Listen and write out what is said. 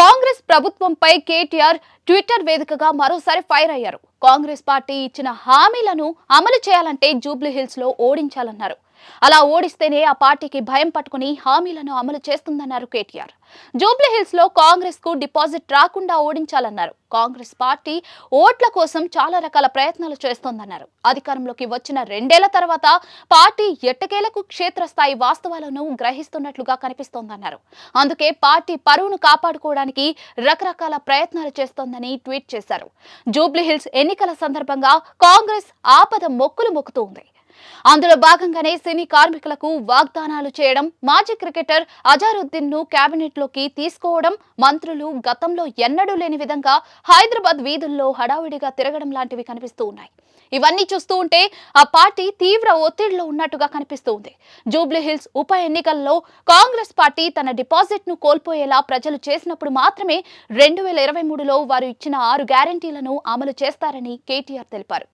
కాంగ్రెస్ ప్రభుత్వంపై కేటీఆర్ ట్విట్టర్ వేదికగా మరోసారి ఫైర్ అయ్యారు. కాంగ్రెస్ పార్టీ ఇచ్చిన హామీలను అమలు చేయాలంటే జూబ్లీహిల్స్లో ఓడించాలన్నారు. అలా ఓడిస్తేనే ఆ పార్టీకి భయం పట్టుకుని హామీలను అమలు చేస్తుందన్నారు కేటీఆర్. జూబ్లీహిల్స్లో కాంగ్రెస్కు డిపాజిట్ రాకుండా ఓడించాలన్నారు. కాంగ్రెస్ పార్టీ ఓట్ల కోసం చాలా రకాల ప్రయత్నాలు చేస్తోందన్నారు. అధికారంలోకి వచ్చిన రెండేళ్ళ తర్వాత పార్టీ ఎట్టకేలకు క్షేత్రస్థాయి వాస్తవాలను గ్రహిస్తున్నట్లుగా కనిపిస్తోందన్నారు. అందుకే పార్టీ పరువును కాపాడుకోవడానికి రకరకాల ప్రయత్నాలు చేస్తోందని ట్వీట్ చేశారు. జూబ్లీహిల్స్ ఎన్నికల సందర్భంగా కాంగ్రెస్ ఆపద మొక్కులు మొక్కుతోంది. అందులో భాగంగానే సినీ కార్మికులకు వాగ్దానాలు చేయడం మాజీ క్రికెటర్ అజారుద్దీన్ను కేబినెట్లోకి తీసుకోవడం మంత్రులు గతంలో ఎన్నడూ లేని విధంగా హైదరాబాద్ వీధుల్లో హడావిడిగా తిరగడం లాంటివి కనిపిస్తూ ఉన్నాయి. ఇవన్నీ చూస్తూ ఉంటే ఆ పార్టీ తీవ్ర ఒత్తిడిలో ఉన్నట్టుగా కనిపిస్తూ ఉంది. జూబ్లీహిల్స్ ఉప ఎన్నికల్లో కాంగ్రెస్ పార్టీ తన డిపాజిట్ను కోల్పోయేలా ప్రజలు చేసినప్పుడు మాత్రమే రెండు వేల ఇరవై మూడులో వారు ఇచ్చిన ఆరు గ్యారంటీలను అమలు చేస్తారని కేటీఆర్ తెలిపారు.